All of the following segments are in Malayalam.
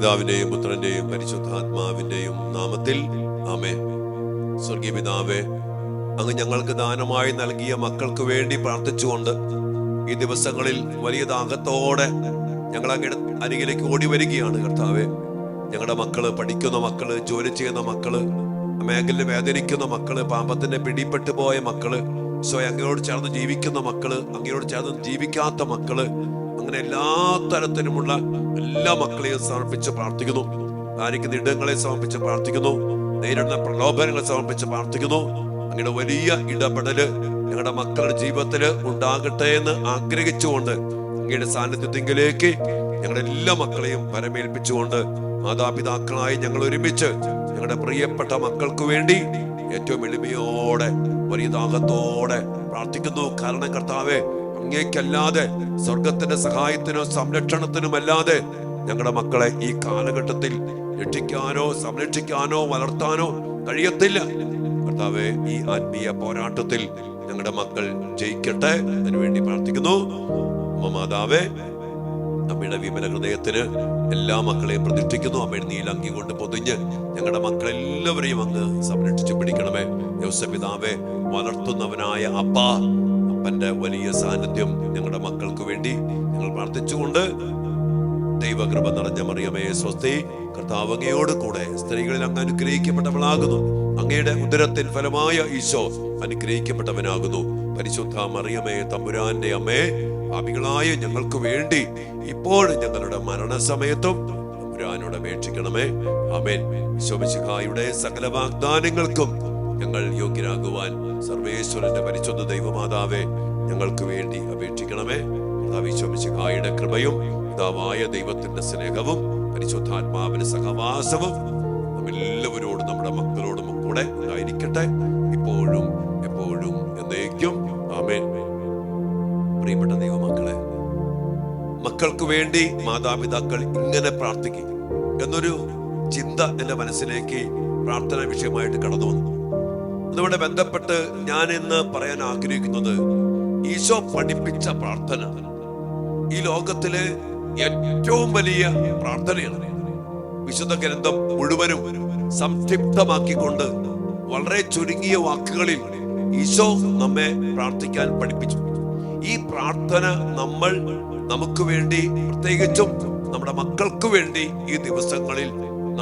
പിതാവിന്റെയും പുത്രന്റെയും പരിശുദ്ധാത്മാവിന്റെയും നാമത്തിൽ. ആമേ സ്വർഗീയ പിതാവേ അങ്ങ് ഞങ്ങൾക്ക് ദാനമായി നൽകിയ മക്കൾക്ക് വേണ്ടി പ്രാർത്ഥിച്ചുകൊണ്ട് ഈ ദിവസങ്ങളിൽ വലിയ ദാഹത്തോടെ ഞങ്ങൾ അങ്ങയുടെ അരികിലേക്ക് ഓടി വരികയാണ് കർത്താവെ. ഞങ്ങളുടെ മക്കൾ പഠിക്കുന്ന മക്കൾ ജോലി ചെയ്യുന്ന മക്കൾ മേഖലയിൽ വേദനിക്കുന്ന മക്കൾ പാമ്പത്തിന്റെ പിടിപ്പെട്ടു പോയ മക്കൾ സ്വയം അങ്ങയോട് ചേർന്ന് ജീവിക്കുന്ന മക്കൾ അങ്ങയോട് ചേർന്ന് ജീവിക്കാത്ത മക്കൾ അങ്ങനെ എല്ലാ തരത്തിലുമുള്ള എല്ലാ മക്കളെയും സമർപ്പിച്ച് പ്രാർത്ഥിക്കുന്നു. ആയിരിക്കുന്ന ഇടങ്ങളെ സമർപ്പിച്ച് പ്രാർത്ഥിക്കുന്നു. നേരിടുന്ന പ്രലോഭനങ്ങളെ സമർപ്പിച്ച് പ്രാർത്ഥിക്കുന്നു. അങ്ങയുടെ വലിയ ഇടപെടൽ ഞങ്ങളുടെ മക്കളുടെ ജീവിതത്തിൽ ഉണ്ടാകട്ടെ എന്ന് ആഗ്രഹിച്ചുകൊണ്ട് അങ്ങയുടെ സാന്നിധ്യത്തിങ്കിലേക്ക് ഞങ്ങളുടെ എല്ലാ മക്കളെയും പരമേൽപ്പിച്ചുകൊണ്ട് മാതാപിതാക്കളായി ഞങ്ങൾ ഒരുമിച്ച് ഞങ്ങളുടെ പ്രിയപ്പെട്ട മക്കൾക്ക് വേണ്ടി ഏറ്റവും എളിമയോടെ വലിയ ദാഹത്തോടെ പ്രാർത്ഥിക്കുന്നു. കാരണം കർത്താവെ അങ്ങേക്കല്ലാതെ സ്വർഗത്തിന്റെ സഹായത്തിനോ സംരക്ഷണത്തിനുമല്ലാതെ ഞങ്ങളുടെ മക്കളെ ഈ കാലഘട്ടത്തിൽ രക്ഷിക്കാനോ സംരക്ഷിക്കാനോ വളർത്താനോ കഴിയത്തില്ല. കർത്താവെ ഈ ആത്മീയ പോരാട്ടത്തിൽ ഞങ്ങളുടെ മക്കൾ ജയിക്കട്ടെ അതിനുവേണ്ടി പ്രാർത്ഥിക്കുന്നു. മാതാവേ അമ്മയുടെ വിമല ഹൃദയത്തിന് എല്ലാ മക്കളെയും പ്രതിഷ്ഠിക്കുന്നു. അമ്മയുടെ നീലങ്കി കൊണ്ട് പൊതിഞ്ഞ് ഞങ്ങളുടെ മക്കളെല്ലാവരെയും അങ്ങ് സംരക്ഷിച്ചു പിടിക്കണമേ. യോസപിതാവെ വളർത്തുന്നവനായ അപ്പ അപ്പന്റെ വലിയ സാന്നിധ്യം ഞങ്ങളുടെ മക്കൾക്ക് വേണ്ടി ഞങ്ങൾ പ്രാർത്ഥിച്ചുകൊണ്ട് ദൈവകൃപ നിറഞ്ഞ മറിയമേ സ്വസ്തി കർത്താവ് അങ്ങയോട് കൂടെ സ്ത്രീകളിൽ അങ്ങ് അനുഗ്രഹിക്കപ്പെട്ടവളാകുന്നു. അങ്ങയുടെ ഉദരത്തിൽ ഫലമായ ഈശോ അനുഗ്രഹിക്കപ്പെട്ടവനാകുന്നു. പരിശുദ്ധ മറിയമേ തമ്പുരാന്റെ അമ്മേ അമികളായ ഞങ്ങൾക്ക് വേണ്ടി ഇപ്പോൾ ഞങ്ങളുടെ മരണസമയത്തും തമ്പുരാനോട് അപേക്ഷിക്കണമേ. ആമേൻ. വിശ്വമിശിഹായുടെ സകല വാഗ്ദാനങ്ങൾക്കും ഞങ്ങൾ യോഗ്യരാകുവാൻ സർവേശ്വരന്റെ പരിശുദ്ധ ദൈവമാതാവെ ഞങ്ങൾക്ക് വേണ്ടി അപേക്ഷിക്കണമേ. വിശ്വമിശിഹായുടെ കൃപയും പിതാവായ ദൈവത്തിന്റെ സ്നേഹവും പരിശുദ്ധാത്മാവിന്റെ സഹവാസവും നമ്മെല്ലാവരോടും നമ്മുടെ മക്കളോടും കൂടെ ഉണ്ടായിരിക്കട്ടെ. ഇപ്പോഴും എപ്പോഴും എന്നേക്കും. ആമേൻ. പ്രിയപ്പെട്ട ദൈവമക്കളെ മക്കൾക്ക് വേണ്ടി മാതാപിതാക്കൾ ഇങ്ങനെ പ്രാർത്ഥിക്കും. എന്നൊരു ചിന്ത എന്റെ മനസ്സിലേക്ക് പ്രാർത്ഥന വിഷയമായിട്ട് കടന്നു വന്നു. അതുകൊണ്ട് ബന്ധപ്പെട്ട് ഞാൻ ഇന്ന് പറയാൻ ആഗ്രഹിക്കുന്നത് ഈശോ പഠിപ്പിച്ച പ്രാർത്ഥന. ഈ ലോകത്തിലെ ഏറ്റവും വലിയ പ്രാർത്ഥനയാണ്. വിശുദ്ധ ഗ്രന്ഥം മുഴുവനും സംക്ഷിപ്തമാക്കിക്കൊണ്ട് വളരെ ചുരുങ്ങിയ വാക്കുകളിൽ ഈശോ നമ്മെ പ്രാർത്ഥിക്കാൻ പഠിപ്പിച്ചു. ഈ പ്രാർത്ഥന നമ്മൾ നമുക്ക് വേണ്ടി പ്രത്യേകിച്ചും നമ്മുടെ മക്കൾക്ക് വേണ്ടി ഈ ദിവസങ്ങളിൽ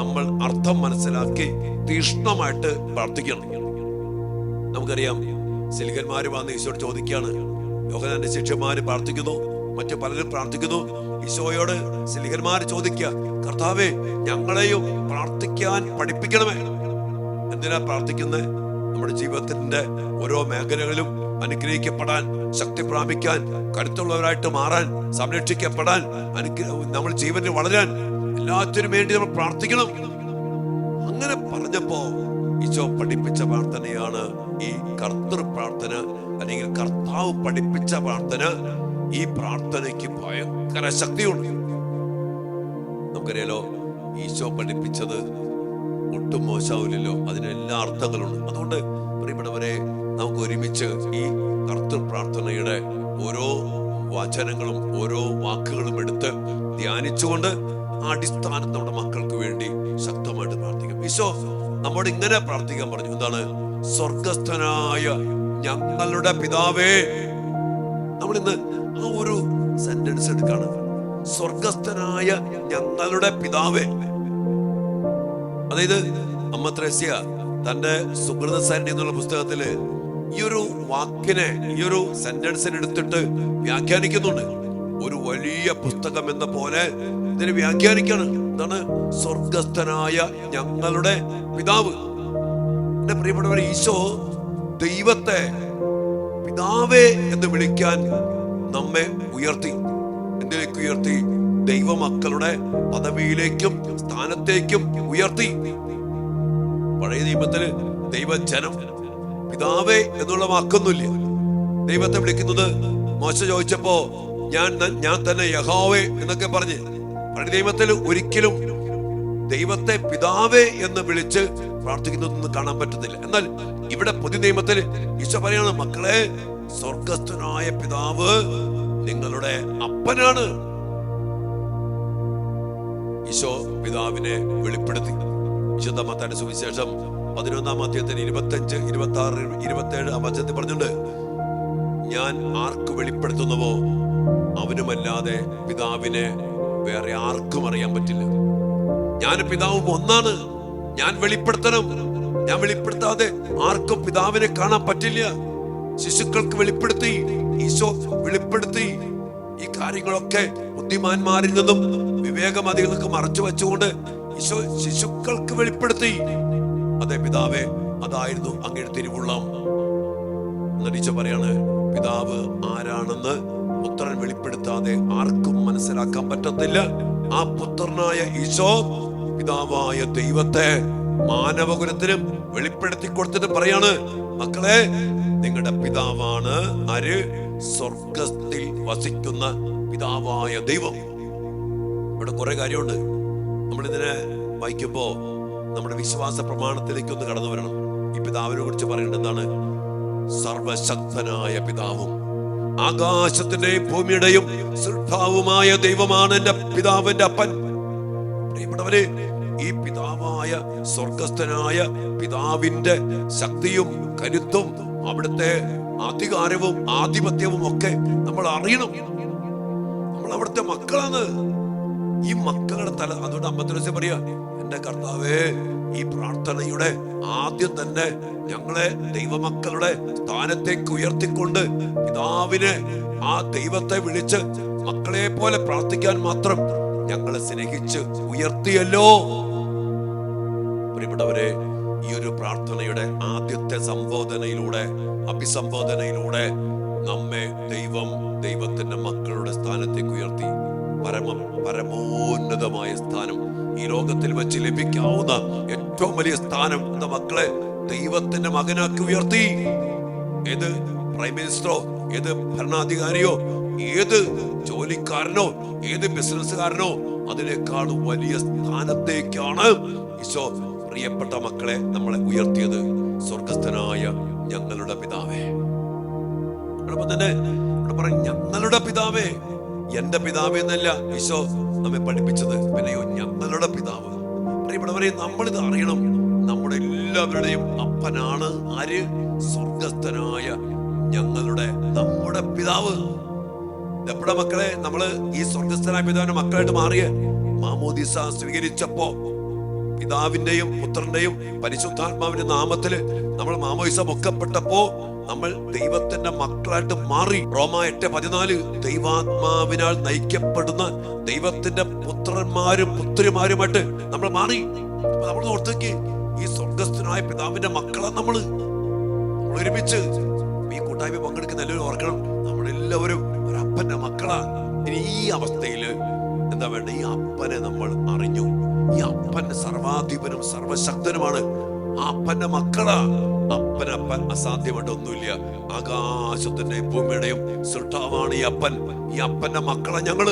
നമ്മൾ അർത്ഥം മനസ്സിലാക്കി തീഷ്ണമായിട്ട് പ്രാർത്ഥിക്കണം. നമുക്കറിയാം സിലികന്മാര് വന്ന് ഈശോയോട് ചോദിക്കുകയാണ് യോഹനാന്റെ ശിഷ്യന്മാര് പ്രാർത്ഥിക്കുന്നു മറ്റു പലരും പ്രാർത്ഥിക്കുന്നു. ഈശോയോട് സിലികന്മാര് ചോദിക്കുക കർത്താവെ ഞങ്ങളെയും പ്രാർത്ഥിക്കാൻ പഠിപ്പിക്കണമേ. എന്തിനാ പ്രാർത്ഥിക്കുന്നത് നമ്മുടെ ജീവിതത്തിന്റെ ഓരോ മേഖലകളിലും അനുഗ്രഹിക്കപ്പെടാൻ ശക്തി പ്രാപിക്കാൻ കരുത്തുള്ളവരായിട്ട് മാറാൻ സംരക്ഷിക്കപ്പെടാൻ അനുഗ്രഹം നമ്മൾ ജീവനിൽ വളരാൻ എല്ലാത്തിനും വേണ്ടി നമ്മൾ പ്രാർത്ഥിക്കണം. അങ്ങനെ പറഞ്ഞപ്പോ ഈശോ പഠിപ്പിച്ച പ്രാർത്ഥനയാണ് കർത്തൃ പ്രാർത്ഥന അല്ലെങ്കിൽ കർത്താവ് പഠിപ്പിച്ച പ്രാർത്ഥന ഈ പ്രാർത്ഥനയ്ക്ക് ഭയങ്കര ശക്തിയുണ്ട്. നമുക്കറിയാലോ ഈശോ പഠിപ്പിച്ചത് ഒട്ടും മോശമാവില്ലല്ലോ. അതിന് എല്ലാ അർത്ഥങ്ങളുണ്ട്. അതുകൊണ്ട് പ്രിയപ്പെട്ടവരെ നമുക്ക് ഒരുമിച്ച് ഈ കർത്തൃ പ്രാർത്ഥനയുടെ ഓരോ വചനങ്ങളും ഓരോ വാക്കുകളും എടുത്ത് ധ്യാനിച്ചുകൊണ്ട് അടിസ്ഥാനം നമ്മുടെ മക്കൾക്ക് വേണ്ടി ശക്തമായിട്ട് പ്രാർത്ഥിക്കാം. ഈശോ നമ്മോട് ഇങ്ങനെ പ്രാർത്ഥിക്കാൻ പറഞ്ഞു. എന്താണ്? സ്വർഗസ്ഥനായ ഞങ്ങളുടെ പിതാവേ. നമ്മൾ ഇന്ന് ആ ഒരു സെന്റൻസ് എടുക്കാണ്. സ്വർഗസ്ഥനായ ഞങ്ങളുടെ പിതാവേ. അതായത് അമ്മ ത്രേസ്യ തന്റെ സുഹൃത സരണി എന്നുള്ള പുസ്തകത്തിൽ ഈ ഒരു വാക്കിനെ ഈ ഒരു സെന്റൻസിനെ എടുത്തിട്ട് വ്യാഖ്യാനിക്കുന്നുണ്ട്. ഒരു വലിയ പുസ്തകം എന്ന പോലെ ഇതിനെ വ്യാഖ്യാനിക്കാണ്. എന്താണ് സ്വർഗസ്ഥനായ ഞങ്ങളുടെ പിതാവ്. എന്റെ പ്രിയപ്പെട്ടവരെ ഈശോ ദൈവത്തെ പിതാവേ എന്ന് വിളിക്കാൻ നമ്മെ ഉയർത്തി എന്തിലേക്ക് ഉയർത്തി ദൈവമക്കളുടെ പദവിയിലേക്കും സ്ഥാനത്തേക്കും ഉയർത്തി. പഴയ നിയമത്തിൽ ദൈവജനം പിതാവേ എന്നുള്ള വാക്കൊന്നുമില്ല. ദൈവത്തെ വിളിക്കുന്നത് മോശ ചോദിച്ചപ്പോ ഞാൻ ഞാൻ തന്നെ യഹോവേ എന്നൊക്കെ പറഞ്ഞ് പഴയ നിയമത്തിൽ ഒരിക്കലും ദൈവത്തെ പിതാവേ എന്ന് വിളിച്ച് പ്രാർത്ഥിക്കുന്നതൊന്നും കാണാൻ പറ്റുന്നില്ല. എന്നാൽ ഇവിടെ പുതിയ നിയമത്തിൽ ഈശോ പറയാണ് മക്കളെ സ്വർഗസ്ഥനായ പിതാവ് നിങ്ങളുടെ അപ്പനാണ്. ഈശോ പിതാവിനെ വെളിപ്പെടുത്തി. വിശുദ്ധ മത്താന്റെ സുവിശേഷം പതിനൊന്നാം അധ്യായത്തിന് ഇരുപത്തഞ്ച് ഇരുപത്തി ആറ് ഇരുപത്തി ഏഴ് ആ വചനത്തിൽ പറഞ്ഞിട്ടുണ്ട് ഞാൻ ആർക്ക് വെളിപ്പെടുത്തുന്നുവോ അവനുമല്ലാതെ പിതാവിനെ വേറെ ആർക്കും അറിയാൻ പറ്റില്ല. ഞാൻ പിതാവും ഒന്നാണ്. ഞാൻ വെളിപ്പെടുത്തണം. ഞാൻ വെളിപ്പെടുത്താതെ ആർക്കും പിതാവിനെ കാണാൻ പറ്റില്ല. ശിശുക്കൾക്ക് വെളിപ്പെടുത്തി ഈശോ വെളിപ്പെടുത്തി. ഈ കാര്യങ്ങളൊക്കെ ബുദ്ധിമാന്മാരിൽ നിന്നും വിവേകമതികൾക്ക് മറച്ചു വെച്ചുകൊണ്ട് ഈശോ ശിശുക്കൾക്ക് വെളിപ്പെടുത്തി. അതെ പിതാവേ അതായിരുന്നു അങ്ങയുടെ തിരുവുള്ളം. എന്നിട്ട് ഈശോ പറയാണ് പിതാവ് ആരാണെന്ന് പുത്രൻ വെളിപ്പെടുത്താതെ ആർക്കും മനസ്സിലാക്കാൻ പറ്റത്തില്ല. ആ പുത്രനായ ഈശോ പിതാവായ ദൈവത്തെ മാനവകുലത്തിനും വെളിപ്പെടുത്തി കൊടുത്തിട്ട് പറയാണ് മക്കളെ നിങ്ങളുടെ പിതാവാണ് അര് സ്വർഗത്തിൽ വസിക്കുന്ന പിതാവായ ദൈവം. ഇവിടെ കുറെ കാര്യമുണ്ട്. നമ്മളിതിനെ വായിക്കുമ്പോ നമ്മുടെ വിശ്വാസ പ്രമാണത്തിലേക്ക് ഒന്ന് കടന്നു വരണം. ഈ പിതാവിനെ കുറിച്ച് പറയേണ്ടത് എന്താണ്? സർവശക്തനായ പിതാവും ആകാശത്തിന്റെയും ഭൂമിയുടെയും സൃഷ്ടാവുമായ ദൈവമാണ് എന്റെ പിതാവിന്റെ അപ്പൻ. പ്രിയപ്പെട്ടവരെ ഈ പിതാവായ സ്വർഗസ്ഥനായ പിതാവിന്റെ ശക്തിയും കരുത്തും അവിടുത്തെ അധികാരവും ആധിപത്യവും ഒക്കെ നമ്മൾ അറിയണം. നമ്മൾ അവിടുത്തെ മക്കളാണ്. ഈ മക്കളുടെ തല അതുകൊണ്ട് അമ്പത്തിരസം പറയാ എന്റെ കർത്താവേ ഈ പ്രാർത്ഥനയുടെ ആദ്യം തന്നെ ഞങ്ങളെ ദൈവമക്കളുടെ സ്ഥാനത്തേക്ക് ഉയർത്തിക്കൊണ്ട് പിതാവിനെ ആ ദൈവത്തെ വിളിച്ച് മക്കളെ പോലെ പ്രാർത്ഥിക്കാൻ മാത്രം ഞങ്ങളെ സ്നേഹിച്ച് ഉയർത്തിയല്ലോ. പ്രിയപ്പെട്ടവരെ ഈ ഒരു പ്രാർത്ഥനയുടെ ആദ്യത്തെ സംബോധനയിലൂടെ അഭിസംബോധനയിലൂടെ നമ്മെ ദൈവം ദൈവത്തിന്റെ മക്കളുടെ സ്ഥാനത്തേക്ക് ഉയർത്തി. പരമ പരമോന്നതമായ സ്ഥാനം ഈ ലോകത്തിൽ വെച്ച് ലഭിക്കാവുന്ന ഏറ്റവും വലിയ സ്ഥാനം എന്ന മക്കളെ ദൈവത്തിന്റെ മകനാക്കി ഉയർത്തി. ഏത് പ്രൈം മിനിസ്റ്ററോ ഏത് ഭരണാധികാരിയോ ഏത് ജോലിക്കാരനോ ഏത് ബിസിനസ്സുകാരനോ അതിനേക്കാൾ വലിയ സ്ഥാനത്തേക്കാണ് ഈശോ പ്രിയപ്പെട്ട മക്കളെ നമ്മളെ ഉയർത്തിയത്. സ്വർഗസ്ഥനായ ഞങ്ങളുടെ പിതാവേ. തന്നെ ഞങ്ങളുടെ പിതാവേ. എന്റെ പിതാവേ എന്നല്ല ഈശോ നമ്മെ പഠിപ്പിച്ചത്. പിന്നെയോ ഞങ്ങളുടെ പിതാവ്. പ്രിയപ്പെട്ടവരെ നമ്മളിത് അറിയണം. നമ്മുടെ എല്ലാവരുടെയും അപ്പനാണ് ആര്? സ്വർഗസ്ഥനായ ഞങ്ങളുടെ നമ്മുടെ പിതാവ്. എപ്പോഴാ മക്കളെ നമ്മൾ ഈ സ്വർഗസ്ഥനായ പിതാവിന്റെ മക്കളായിട്ട് മാറിയ. മാമോദിസ സ്വീകരിച്ചപ്പോ പിതാവിന്റെയും പുത്രന്റെയും പരിശുദ്ധാത്മാവിന്റെ നാമത്തിൽ നമ്മൾ മാമോദിസ മുക്കപ്പെട്ടപ്പോ നമ്മൾ ദൈവത്തിന്റെ മക്കളായിട്ട് മാറി. റോമ എട്ട് പതിനാല് ദൈവാത്മാവിനാൽ നയിക്കപ്പെടുന്ന ദൈവത്തിന്റെ പുത്രന്മാരും പുത്രിമാരുമായിട്ട് നമ്മൾ മാറി. നമ്മൾ ഓർത്തേക്ക് ഈ സ്വർഗസ്ഥനായ പിതാവിന്റെ മക്കളാണ് നമ്മൾ ഒരുമിച്ച് ഈ കൂട്ടായ്മ പങ്കെടുക്കുന്ന എല്ലാവരും ഓർക്കണം. നമ്മളെല്ലാവരും ഒരു മക്കളാണ് ഈ അവസ്ഥയിൽ എന്താ വേണ്ട ഈ അപ്പനെ നമ്മൾ അറിഞ്ഞു. ഈ അപ്പൻ സർവാധിപനും സർവശക്തനുമാണ്. അപ്പന്റെ മക്കളാ. അപ്പനപ്പൻ അസാധ്യമായിട്ട് ഒന്നുമില്ല ആകാശത്തിന്റെയും ഭൂമിയുടെയും സൃഷ്ടാവാണ് ഈ അപ്പൻ. ഈ അപ്പന്റെ മക്കളെ ഞങ്ങൾ.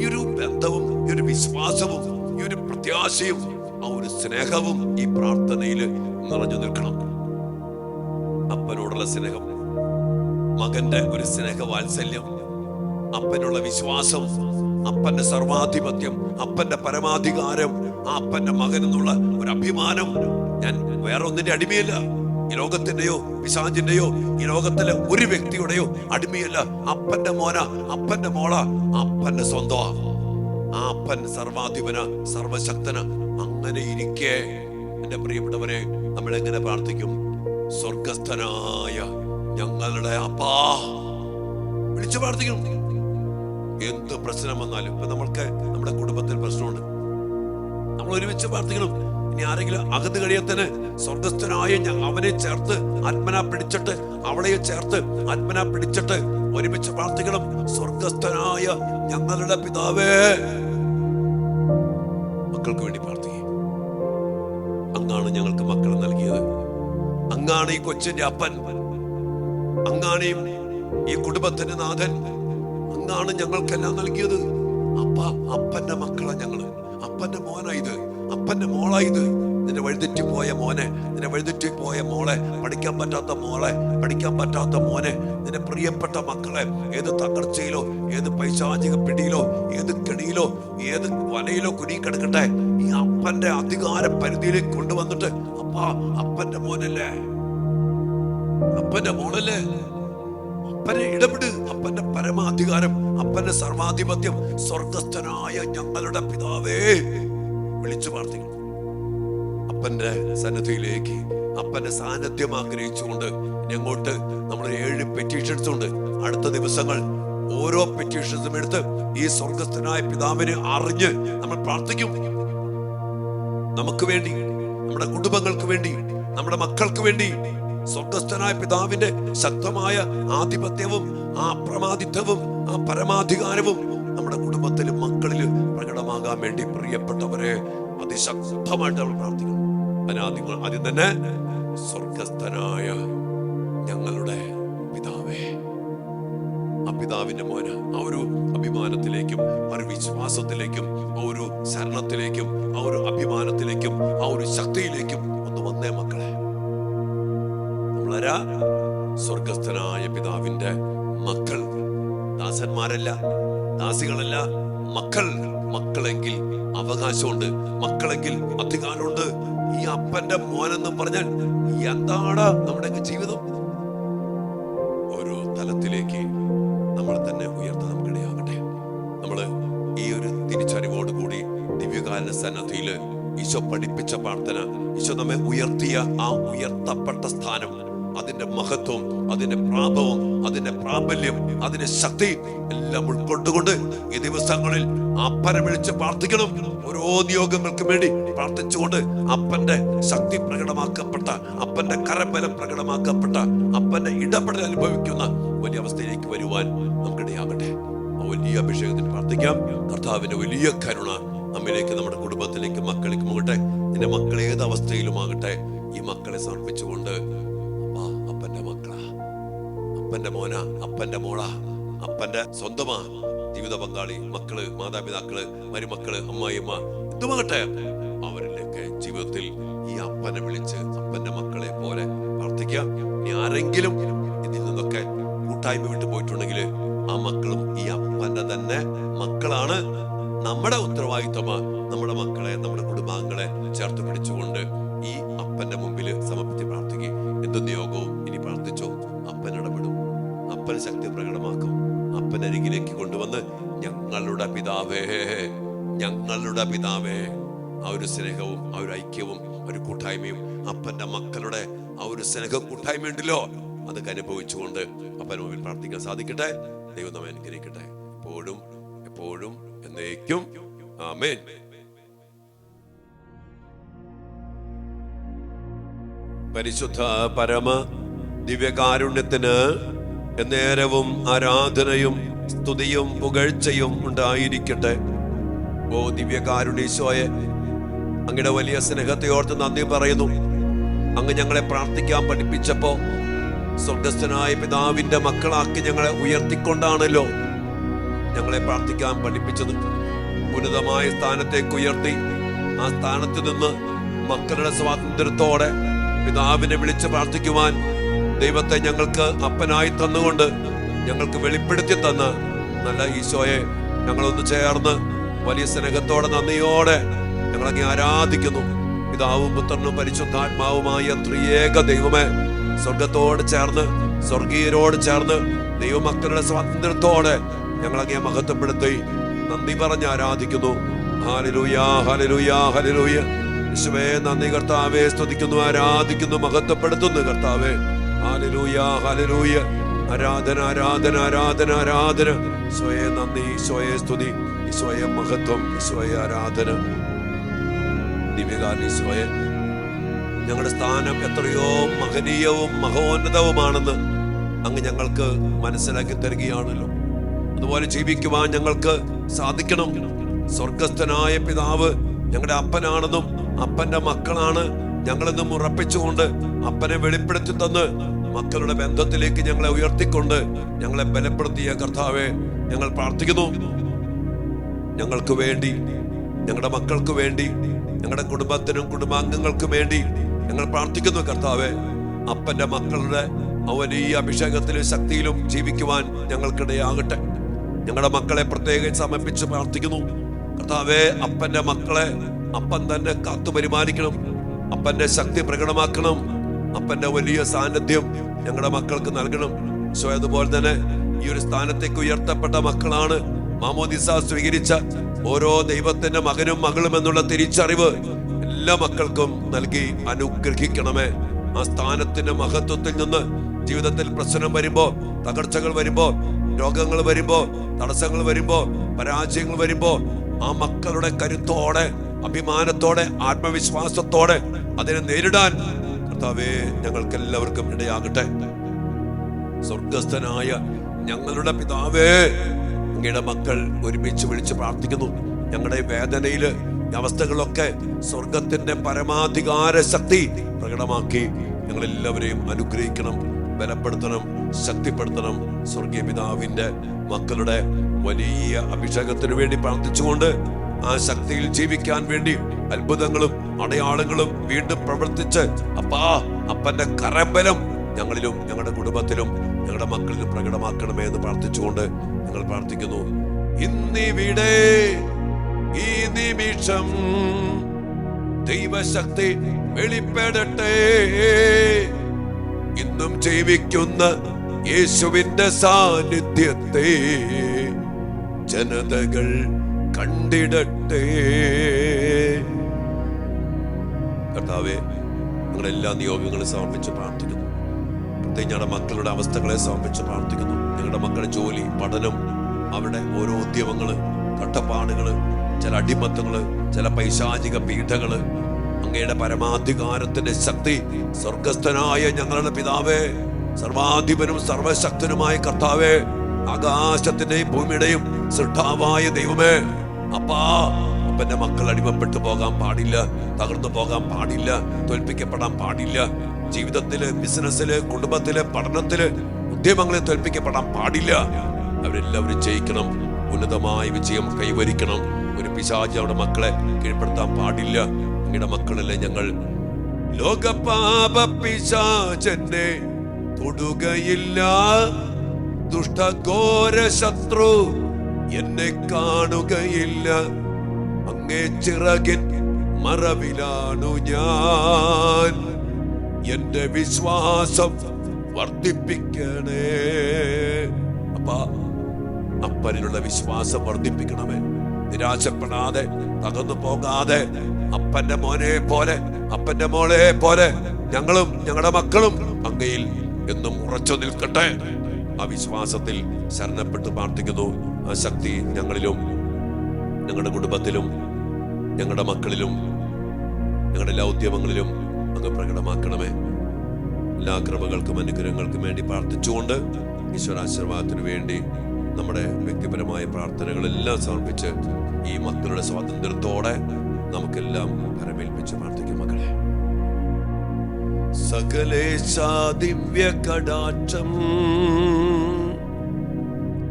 ഈ ഒരു ബന്ധവും ഈ ഒരു വിശ്വാസവും ഈ ഒരു പ്രത്യാശയും ആ ഒരു സ്നേഹവും ഈ പ്രാർത്ഥനയിൽ നിറഞ്ഞു നിൽക്കണം. അപ്പനോടുള്ള സ്നേഹം മകന്റെ ഒരു സ്നേഹ വാത്സല്യം അപ്പനുള്ള വിശ്വാസം അപ്പന്റെ സർവാധിപത്യം അപ്പന്റെ പരമാധികാരം ആ അപ്പന്റെ മകൻ എന്നുള്ള ഒരു അഭിമാനം. ഞാൻ വേറെ ഒന്നിന്റെ അടിമയല്ല. ഈ ലോകത്തിന്റെയോ പിശാചിന്റെയോ ഈ ലോകത്തിലെ ഒരു വ്യക്തിയുടെയോ അടിമയല്ല. അപ്പന്റെ മോന അപ്പന്റെ മോള അപ്പന്റെ സ്വന്തമാ. ആ അപ്പൻ സർവാധിപന സർവശക്തന അങ്ങനെ ഇരിക്കെ. എന്റെ പ്രിയപ്പെട്ടവരെ നമ്മൾ എങ്ങനെ പ്രാർത്ഥിക്കും? സ്വർഗസ്ഥനായ ഞങ്ങളുടെ അപ്പാ. വിളിച്ചു പ്രാർത്ഥിക്കണം എന്ത് പ്രശ്നം വന്നാലും ഇപ്പൊ നമ്മൾക്ക് നമ്മുടെ കുടുംബത്തിൽ പ്രശ്നമുണ്ട്. നമ്മൾ ഒരുമിച്ച് പ്രാർത്ഥിക്കണം. ഇനി ആരെങ്കിലും അകത്ത് കഴിയത്തിന് സ്വർഗസ്ഥനായ അവനെ ചേർത്ത് ആത്മന പിടിച്ചിട്ട് അവളെ ചേർത്ത് ആത്മന പിടിച്ചിട്ട് ഒരുമിച്ച് പ്രാർത്ഥിക്കണം. സ്വർഗസ്ഥനായ ഞങ്ങളുടെ പിതാവേ. മക്കൾക്ക് വേണ്ടി പ്രാർത്ഥിക്കുക അങ്ങാണ് ഞങ്ങൾക്ക് മക്കൾ നൽകിയത്. അങ്ങാണ് ഈ കൊച്ചിന്റെ അപ്പൻ. അങ്ങാണ് ഈ കുടുംബത്തിന്റെ നാഥൻ. അങ്ങാണ് ഞങ്ങൾക്കെല്ലാം നൽകിയത്. അപ്പ അപ്പന്റെ മക്കളാണ് ഞങ്ങൾ. അപ്പന്റെ മോനായത്. അപ്പന്റെ മോളായത്. നിന്റെ വഴിതെറ്റിപ്പോയ മോനെ നിന്റെ വഴിതെറ്റിപ്പോയ മോളെ പഠിക്കാൻ പറ്റാത്ത മോളെ പഠിക്കാൻ പറ്റാത്ത മോനെ നിന്റെ പ്രിയപ്പെട്ട മക്കളെ ഏത് തകർച്ചയിലോ ഏത് പൈശാചിക പിടിയിലോ ഏത് കെണിയിലോ ഏത് വലയിലോ കുനി കിടക്കട്ടെ ഈ അപ്പന്റെ അധികാര പരിധിയിലേക്ക് കൊണ്ടുവന്നിട്ട് അപ്പാ അപ്പന്റെ മോനല്ലേ? അപ്പന്റെ മോളല്ലേ? അപ്പനെ ഇടപെട്. അപ്പന്റെ പരമാധികാരം. അപ്പന്റെ സർവാധിപത്യം സ്വർഗസ്ഥനായ ഞങ്ങളുടെ പിതാവേ. വിളിച്ചു പ്രാർത്ഥിക്കണം അപ്പന്റെ സന്നദ്ധിയിലേക്ക് അപ്പന്റെ സാന്നിധ്യം ആഗ്രഹിച്ചുകൊണ്ട് ഞങ്ങോട്ട് നമ്മൾ ഏഴ് പെറ്റീഷൻസ് ഉണ്ട്. അടുത്ത ദിവസങ്ങൾ ഓരോ പെറ്റീഷൻസും എടുത്ത് ഈ സ്വർഗസ്ഥനായ പിതാവിനെ അറിഞ്ഞ് നമ്മൾ പ്രാർത്ഥിക്കും. നമുക്ക് വേണ്ടി നമ്മുടെ കുടുംബങ്ങൾക്ക് വേണ്ടി നമ്മുടെ മക്കൾക്ക് വേണ്ടി സ്വർഗസ്ഥനായ പിതാവിന്റെ ശക്തമായ ആധിപത്യവും ആ അപ്രമാദിത്വവും ആ പരമാധികാരവും നമ്മുടെ കുടുംബത്തിലും മക്കളിലും പ്രകടമാകാൻ വേണ്ടി പ്രിയപ്പെട്ടവരെ അതിശക്തമായിട്ട് നമ്മൾ പ്രാർത്ഥിക്കണം നിങ്ങൾ ആദ്യം തന്നെ സ്വർഗസ്ഥനായ ഞങ്ങളുടെ പിതാവേ ആ പിതാവിന്റെ മോന് ആ ഒരു അഭിമാനത്തിലേക്കും ആ ഒരു വിശ്വാസത്തിലേക്കും ആ ഒരു ശരണത്തിലേക്കും ആ ഒരു അഭിമാനത്തിലേക്കും ആ ഒരു ശക്തിയിലേക്കും ഒന്ന് വന്നേ മക്കളെ. നമ്മളാരാ? സ്വർഗസ്ഥനായ പിതാവിന്റെ മക്കൾ. ദാസന്മാരല്ല ദാസികളല്ല. മക്കൾ മക്കളെങ്കിൽ അവകാശമുണ്ട് മക്കളെങ്കിൽ അധികാരമുണ്ട്. ഈ അപ്പന്റെ മോനെന്ന് പറഞ്ഞാൽ എന്താണ് നമ്മുടെ ജീവിതം? ഓരോ തലത്തിലേക്ക് നമ്മൾ തന്നെ ഉയർത്താൻ നമുക്കിടയാകട്ടെ നമ്മൾ ഈ ഒരു തിരിച്ചറിവോട് കൂടി ദിവ്യകാല സന്നദ്ധിയിൽ ഈശോ പഠിപ്പിച്ച പ്രാർത്ഥന ഈശോ നമ്മെ ഉയർത്തിയ ആ ഉയർത്തപ്പെട്ട സ്ഥാനം അതിന്റെ മഹത്വം അതിന്റെ പ്രാഭവം അതിന്റെ പ്രാബല്യം അതിന്റെ ശക്തി എല്ലാം ഉൾക്കൊണ്ടുകൊണ്ട് ഈ ദിവസങ്ങളിൽ അപ്പനെ വിളിച്ച് പ്രാർത്ഥിക്കണം. ഓരോ നിയോഗങ്ങൾക്കും വേണ്ടി പ്രാർത്ഥിച്ചുകൊണ്ട് അപ്പന്റെ ശക്തി പ്രകടമാക്കപ്പെട്ട അപ്പന്റെ കരബലം പ്രകടമാക്കപ്പെട്ട അപ്പന്റെ ഇടപെടൽ അനുഭവിക്കുന്ന വലിയ അവസ്ഥയിലേക്ക് വരുവാൻ നമുക്കിടയാകട്ടെ. വലിയ അഭിഷേകത്തിന് പ്രാർത്ഥിക്കാം. കർത്താവിന്റെ വലിയ കരുണ നമ്മിലേക്ക് നമ്മുടെ കുടുംബത്തിലേക്ക് മക്കളിലേക്ക് ആകട്ടെ നിന്റെ മക്കൾ ഏത് അവസ്ഥയിലുമാകട്ടെ ഈ മക്കളെ സമർപ്പിച്ചുകൊണ്ട് അപ്പന്റെ മോന അപ്പന്റെ മോള അപ്പന്റെ സ്വന്തമാ ജീവിത പങ്കാളി മക്കൾ മാതാപിതാക്കൾ മരുമക്കൾ അമ്മായിയമ്മ എന്തുമാകട്ടെ അവരിലൊക്കെ ജീവിതത്തിൽ ഈ അപ്പനെ വിളിച്ച് അപ്പന്റെ മക്കളെ പോലെ പ്രാർത്ഥിക്കാം ഇനി ആരെങ്കിലും ഇതിൽ നിന്നൊക്കെ കൂട്ടായ്മ വിട്ടു പോയിട്ടുണ്ടെങ്കിൽ ആ മക്കളും ഈ അപ്പന്റെ തന്നെ മക്കളാണ്. നമ്മുടെ ഉത്തരവാദിത്വമാ മക്കളുടെ ആ ഒരു സ്നേഹ കൂട്ടായ്മ ഉണ്ടല്ലോ അതൊക്കെ അനുഭവിച്ചുകൊണ്ട് അപ്പൻ പ്രാർത്ഥിക്കാൻ സാധിക്കട്ടെ. ദൈവം നമ്മെ അനുഗ്രഹിക്കട്ടെ. എപ്പോഴും എപ്പോഴും എന്നേക്കും. ആമേൻ. പരിശുദ്ധ പരമ ദിവ്യകാരുണ്യത്തിന് എന്നേരവും ആരാധനയും സ്തുതിയും പുകഴ്ചയും ഉണ്ടായിരിക്കട്ടെ. ഓ ദിവ്യകാരുണ്യശോയെ അങ്ങയുടെ വലിയ സ്നേഹത്തെ ഓർത്ത് നന്ദി പറയുന്നു. അങ്ങ് ഞങ്ങളെ പ്രാർത്ഥിക്കാൻ പഠിപ്പിച്ചപ്പോ സ്വർഗസ്ഥനായ പിതാവിന്റെ മക്കളാക്കി ഞങ്ങളെ ഉയർത്തിക്കൊണ്ടാണല്ലോ ഞങ്ങളെ പ്രാർത്ഥിക്കാൻ പഠിപ്പിച്ചത്. ഉന്നതമായ സ്ഥാനത്തേക്ക് ഉയർത്തി. ആ സ്ഥാനത്ത് നിന്ന് മക്കളുടെ സ്വാതന്ത്ര്യത്തോടെ പിതാവിനെ വിളിച്ച് പ്രാർത്ഥിക്കുവാൻ ദൈവത്തെ ഞങ്ങൾക്ക് അപ്പനായി തന്നുകൊണ്ട് ഞങ്ങൾക്ക് വെളിപ്പെടുത്തി തന്ന. നല്ല ഈശോയെ ഞങ്ങളൊന്ന് ചേർന്ന് വലിയ സ്നേഹത്തോടെ നന്ദിയോടെ ഞങ്ങളങ്ങി ആരാധിക്കുന്നു. പിതാവും പുത്രനും പരിശുദ്ധാത്മാവുമായ ത്രിയേക ദൈവമേ സ്വർഗത്തോട് ചേർന്ന് സ്വർഗീയരോട് ചേർന്ന് ദൈവമക്കളുടെ സ്വാതന്ത്ര്യത്തോടെ ഞങ്ങളങ്ങനെ മഹത്വപ്പെടുത്തി നന്ദി പറഞ്ഞ് ആരാധിക്കുന്നു. ഹാലലൂയാ ഹലലൂയാ ഹലലൂയ യേശുവേ നന്ദി കർത്താവെ സ്തുതിക്കുന്നു ആരാധിക്കുന്നു മഹത്വപ്പെടുത്തുന്നു കർത്താവെ. ഹാലലൂയാ ഹലലൂയ ആരാധന ആരാധന ആരാധന ആരാധന. ഈശോയെ നന്ദി ഈശോയെ സ്തുതി. സ്വയം മഹത്വം ഈശോയെ ആരാധന. ദിവ്യകാരൻ ഈശോയെ ഞങ്ങളുടെ സ്ഥാനം എത്രയോ മഹനീയവും മഹോന്നതവുമാണെന്ന് അങ്ങ് ഞങ്ങൾക്ക് മനസ്സിലാക്കി തരികയാണല്ലോ. അതുപോലെ ജീവിക്കുവാൻ ഞങ്ങൾക്ക് സാധിക്കണം. സ്വർഗസ്ഥനായ പിതാവ് ഞങ്ങളുടെ അപ്പനാണെന്നും അപ്പന്റെ മക്കളാണ് ഞങ്ങളെന്നും ഉറപ്പിച്ചുകൊണ്ട് അപ്പനെ വെളിപ്പെടുത്തി തന്ന് മക്കളുടെ ബന്ധത്തിലേക്ക് ഞങ്ങളെ ഉയർത്തിക്കൊണ്ട് ഞങ്ങളെ ബലപ്പെടുത്തിയ കർത്താവെ ഞങ്ങൾ പ്രാർത്ഥിക്കുന്നു. ഞങ്ങൾക്ക് വേണ്ടി ഞങ്ങളുടെ മക്കൾക്ക് വേണ്ടി ഞങ്ങളുടെ കുടുംബത്തിനും കുടുംബാംഗങ്ങൾക്കും വേണ്ടി ഞങ്ങൾ പ്രാർത്ഥിക്കുന്നു കർത്താവെ. അപ്പന്റെ മക്കളുടെ അവൻ ഈ അഭിഷേകത്തിലും ശക്തിയിലും ജീവിക്കുവാൻ ഞങ്ങൾക്കിടയാകട്ടെ. ഞങ്ങളുടെ മക്കളെ പ്രത്യേകം സമർപ്പിച്ച് പ്രാർത്ഥിക്കുന്നു. കർത്താവെ അപ്പന്റെ മക്കളെ അപ്പൻ തന്നെ കാത്തു പരിപാലിക്കണം. അപ്പന്റെ ശക്തി പ്രകടമാക്കണം. അപ്പന്റെ വലിയ സാന്നിധ്യം ഞങ്ങളുടെ മക്കൾക്ക് നൽകണം. സോ അതുപോലെ തന്നെ ഈ ഒരു സ്ഥാനത്തേക്ക് ഉയർത്തപ്പെട്ട മക്കളാണ് മാമോദിസ സ്വീകരിച്ച ഓരോ ദൈവത്തിന്റെ മകനും മകളും എന്നുള്ള തിരിച്ചറിവ് എല്ലാ മക്കൾക്കും നൽകി അനുഗ്രഹിക്കണമേ. ആ സ്ഥാനത്തിന്റെ മഹത്വത്തിൽ നിന്ന് ജീവിതത്തിൽ പ്രശ്നം വരുമ്പോ തകർച്ചകൾ വരുമ്പോ രോഗങ്ങൾ വരുമ്പോ തടസ്സങ്ങൾ വരുമ്പോ പരാജയങ്ങൾ വരുമ്പോ ആ മക്കളുടെ കരുത്തോടെ അഭിമാനത്തോടെ ആത്മവിശ്വാസത്തോടെ അതിനെ നേരിടാൻ കർത്താവേ ഞങ്ങൾക്ക് എല്ലാവർക്കും ഇടയാകട്ടെ. സ്വർഗസ്ഥനായ ഞങ്ങളുടെ പിതാവേ അങ്ങയുടെ മക്കൾ ഒരുമിച്ച് വിളിച്ച് പ്രാർത്ഥിക്കുന്നു. ഞങ്ങളുടെ വേദനയിൽ അവസ്ഥകളൊക്കെ സ്വർഗത്തിന്റെ പരമാധികാര ശക്തി പ്രകടമാക്കി ഞങ്ങളെല്ലാവരെയും അനുഗ്രഹിക്കണം ബലപ്പെടുത്തണം ശക്തിപ്പെടുത്തണം. സ്വർഗീയ പിതാവിന്റെ മക്കളുടെ വലിയ അഭിഷേകത്തിന് വേണ്ടി പ്രാർത്ഥിച്ചുകൊണ്ട് ആ ശക്തിയിൽ ജീവിക്കാൻ വേണ്ടി അത്ഭുതങ്ങളും അടയാളങ്ങളും വീണ്ടും പ്രവർത്തിച്ച് അപ്പാ അപ്പന്റെ കരബലം ഞങ്ങളിലും ഞങ്ങളുടെ കുടുംബത്തിലും ഞങ്ങളുടെ മക്കളിലും പ്രകടമാക്കണമേ എന്ന് പ്രാർത്ഥിച്ചുകൊണ്ട് ഞങ്ങൾ പ്രാർത്ഥിക്കുന്നു. ഇന്നിവിടെ ഈ നിമിഷം ദൈവശക്തി വെളിപ്പെടട്ടെ. ഇന്നും ജീവിക്കുന്ന യേശുവിന്റെ സാന്നിധ്യത്തെ ജനതകൾ കണ്ടിടട്ടെ. കർത്താവെ നിങ്ങളെല്ലാ നിയോഗങ്ങളും സമർപ്പിച്ച് പ്രാർത്ഥിക്കുന്നു. ഞങ്ങളുടെ മക്കളുടെ അവസ്ഥകളെ സമർപ്പിച്ച് പ്രാർത്ഥിക്കുന്നു. ഞങ്ങളുടെ മക്കളുടെ ജോലി പഠനം അവരുടെ ഓരോ ഉദ്യമങ്ങൾ കട്ടപ്പാടുകൾ ചില അടിമത്തങ്ങൾ ചില പൈശാചിക പീഠകൾ അങ്ങയുടെ പരമാധികാരത്തിന്റെ ശക്തി സ്വർഗസ്ഥനായ ഞങ്ങളുടെ പിതാവേ സർവാധിപനും സർവശക്തനുമായ കർത്താവേ ആകാശത്തിന്റെയും ഭൂമിയുടെയും സൃഷ്ടാവായ ദൈവമേ. അപ്പാ അപ്പന്റെ മക്കൾ അടിമപ്പെട്ടു പോകാൻ പാടില്ല തകർന്നു പോകാൻ പാടില്ല തോൽപ്പിക്കപ്പെടാൻ പാടില്ല. ജീവിതത്തിൽ ബിസിനസ്സിൽ കുടുംബത്തിൽ പഠനത്തിൽ ഉദ്യമങ്ങളെ തോൽപ്പിക്കപ്പെടാൻ പാടില്ല. അവരെല്ലാവരും ജയിക്കണം. ഉന്നതമായ വിജയം കൈവരിക്കണം. ഒരു പിശാചി അവിടെ മക്കളെ കീഴ്പ്പെടുത്താൻ പാടില്ല. അങ്ങയുടെ മക്കളല്ലേ ഞങ്ങൾ. ലോകപാപ പിശാചനെ തൊടുകയില്ല. ദുഷ്ടഘോര ശത്രു എന്നെ കാണുകയില്ല. അങ്ങേ ചിറകിൻ മറവിലാണു ഞാൻ. എന്റെ വിശ്വാസം വർദ്ധിപ്പിക്കണേ. അപ്പ അപ്പനിലുള്ള വിശ്വാസം വർദ്ധിപ്പിക്കണമേ. നിരാശപ്പെടാതെ തകർന്നു പോകാതെ അപ്പന്റെ മോനെ പോലെ അപ്പന്റെ മോളെ പോലെ ഞങ്ങളും ഞങ്ങളുടെ മക്കളും അങ്ങയിൽ എന്നും ഉറച്ചു നിൽക്കട്ടെ. ആ വിശ്വാസത്തിൽ ശരണപ്പെട്ട് പ്രാർത്ഥിക്കുന്നു. ആ ശക്തി ഞങ്ങളിലും ഞങ്ങളുടെ കുടുംബത്തിലും ഞങ്ങളുടെ മക്കളിലും ഞങ്ങളുടെ എല്ലാ ഉദ്യമങ്ങളിലും അങ്ങ് പ്രകടമാക്കണമേ. എല്ലാ കൃപകൾക്കും അനുഗ്രഹങ്ങൾക്കും വേണ്ടി പ്രാർത്ഥിച്ചുകൊണ്ട് ഈശ്വരാശീർവാദത്തിന് വേണ്ടി നമ്മുടെ വ്യക്തിപരമായ പ്രാർത്ഥനകളെല്ലാം സമർപ്പിച്ച് ഈ മക്കളുടെ സ്വാതന്ത്ര്യത്തോടെ നമുക്കെല്ലാം പരമേൽപ്പിച്ച് പ്രാർത്ഥിക്കും മക്കളെ. സകലേശാദിവ്യ കടാക്ഷം.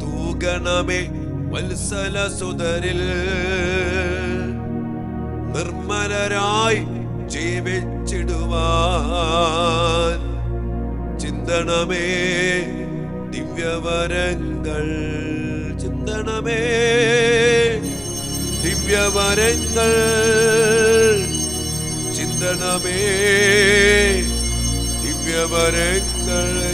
തൂകണമേ വത്സല സുതരിൽ. നിർമ്മലരായി ജീവിച്ചിടുവാൻ ചിന്തണമേ ദിവ്യവരങ്ങൾ ചിന്തണമേ ദിവ്യവരങ്ങൾ ചിന്തണമേ ദിവ്യവരങ്ങൾ.